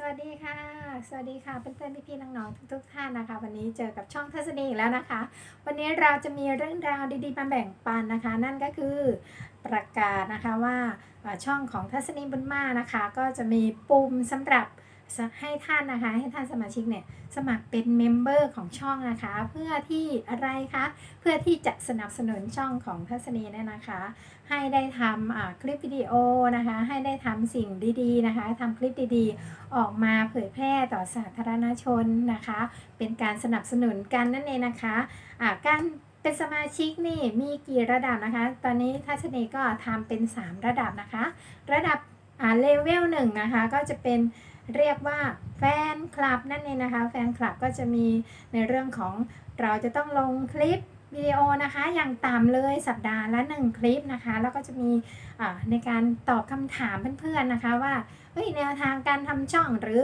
สวัสดีค่ะ สวัสดีค่ะเพื่อนๆพี่ๆน้องๆทุกๆท่านนะคะ วันนี้เจอกับช่องทัศนีอีกแล้วนะคะ วันนี้เราจะมีเรื่องราวดีๆมาแบ่งปันนะคะ นั่นก็คือประกาศนะคะว่าช่องของทัศนีบุญมานะคะ ก็จะมีปุ่มสำหรับ ให้ท่านนะคะ ให้ท่านสมาชิกเนี่ยสมัครเป็นเมมเบอร์ของช่องนะคะ เพื่อที่อะไรคะ เพื่อที่จะสนับสนุนช่องของทัศนีเนี่ยนะคะ ให้ได้ทำคลิปวิดีโอนะคะ ให้ได้ทำสิ่งดีๆนะคะทำคลิปดีๆ ออกมาเผยแพร่ต่อสาธารณชนนะคะ เป็นการสนับสนุนกันนั่นเองนะคะอ่าการเป็นสมาชิกนี่มีกี่ระดับนะคะ ตอนนี้ทัศนีก็ทำเป็น 3 ระดับนะคะ ระดับเลเวลหนึ่งนะคะก็จะเป็น เรียกว่าแฟนคลับนั่นเองนะคะ แฟนคลับก็จะมีในเรื่องของเราจะต้องลงคลิปวิดีโอนะคะอย่างต่ำเลยสัปดาห์ละ 1 คลิปนะคะ แล้วก็จะมีในการตอบคำถามเพื่อนๆนะคะว่าเฮ้ยแนวทางการทำช่องหรือ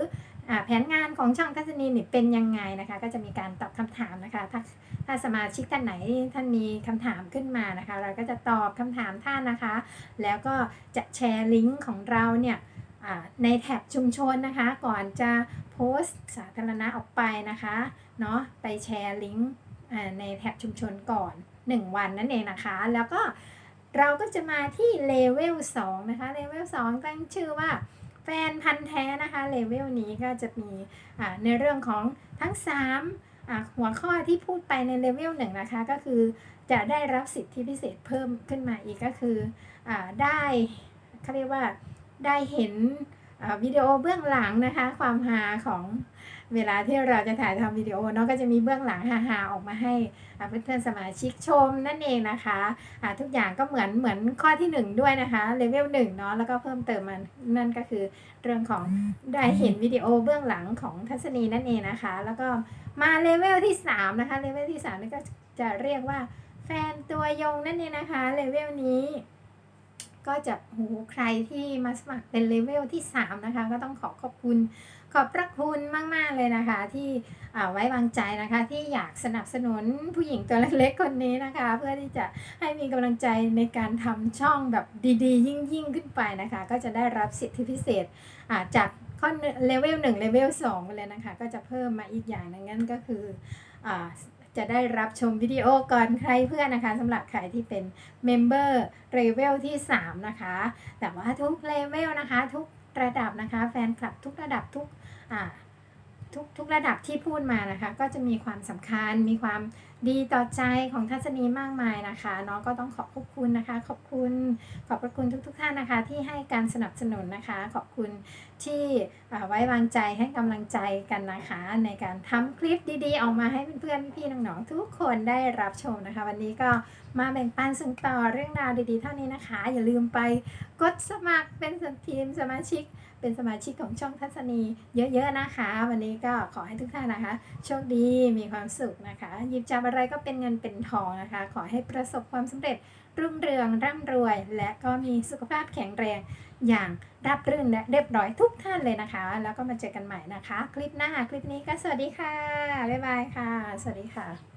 อแผนงานของช่องทัศนีนี่เป็นยังไงนะคะ ก็จะมีการตอบคำถามนะคะถ้าถ้าสมาชิกท่านไหนท่านมีคำถามขึ้นมานะคะ เราก็จะตอบคำถามท่านนะคะ แล้วก็จะแชร์ลิงก์ของเราเนี่ย ในแท็บชุมชนนะคะ ก่อนจะโพสต์สาธารณะออกไปนะคะเนาะไปแชร์ลิงก์ในแท็บชุมชนก่อน 1 วันนั่นเองนะคะ แล้วก็เราก็จะมาที่เลเวล2นะคะเลเวล2ตั้งชื่อว่าแฟนพันธ์แท้นะคะเลเวลนี้ก็จะมีในเรื่องของทั้ง 3 หัวข้อที่พูดไปในเลเวล1นะคะ ก็คือจะได้รับสิทธิพิเศษเพิ่มขึ้นมาอีกก็คืออได้เขาเรียกว่า ได้เห็นวิดีโอเบื้องหลังนะคะ ความฮาของเวลาที่เราจะถ่ายทำวิดีโอเนาะก็จะมีเบื้องหลังฮาๆออกมาให้เพื่อนๆสมาชิกชมนั่นเองนะคะอ่าทุกอย่างก็เหมือนเหมือนข้อที่ 1 ด้วยนะคะเลเวล1เนาะแล้วก็เพิ่มเติมมันนั่นก็คือเรื่องของได้เห็นวิดีโอเบื้องหลังของทัศนีนั่นเองนะคะ แล้วก็มาเลเวลที่3นะคะเลเวลที่3นี่ก็จะเรียกว่าแฟนตัวยงนั่นเองนะคะเลเวลนี้ ก็จะโหใครที่มาสมัครเป็นเลเวลที่ 3 นะคะ ก็ต้องขอขอบคุณขอบพระคุณมาก ๆ เลยนะคะ ที่อ่าไว้วางใจนะคะ ที่อยากสนับสนุนผู้หญิงตัวเล็กๆคนนี้นะคะ เพื่อที่จะให้มีกำลังใจในการทำช่องแบบดีๆ ยิ่ง ๆ ขึ้นไปนะคะ ก็จะได้รับสิทธิพิเศษอ่าจากข้อเลเวล1เลเวล2ไปเลยนะคะ ก็จะเพิ่มมาอีกอย่างหนึงนั่นก็คืออ่า จะได้รับชมวิดีโอก่อนใครเพื่อนนะคะสำหรับใครที่เป็นเมมเบอร์เลเวลที่ 3 นะคะ แต่ว่าทุกเลเวลนะคะ ทุกระดับนะคะ แฟนคลับทุกระดับทุกอ่า ทุกทุกระดับที่พูดมานะคะ ก็จะมีความสำคัญ มีความดีต่อใจของทัศนีมากมายนะคะเนาะก็ต้องขอบพระคุณนะคะ ขอบคุณขอบพระคุณทุกๆทท่านนะคะ ที่ให้การสนับสนุนนะคะ ขอบคุณที่ไว้วางใจให้กำลังใจกันนะคะ ในการทำคลิปดีๆ ออกมาให้เพื่อนๆพี่ๆน้องๆทุกคนได้รับชมนะคะ วันนี้ก็มาแบ่งปันส่งต่อเรื่องราวดีๆ เท่านี้นะคะ อย่าลืมไป ดสมัครเป็นทีมสมาชิก เป็นสมาชิกของช่องทัศนีเยอะๆนะคะ วันนี้ก็ขอให้ทุกท่านนะคะ โชคดีมีความสุขนะคะหยิบจับอะไรก็เป็นเงินเป็นทองนะคะ ขอให้ประสบความสำเร็จรุ่งเรืองร่ำรวย และก็มีสุขภาพแข็งแรงอย่างราบรื่นและเรียบร้อยทุกท่านเลยนะคะ แล้วก็มาเจอกันใหม่นะคะ คลิปหน้าคลิปนี้ก็สวัสดีค่ะ บ๊ายบายค่ะ สวัสดีค่ะ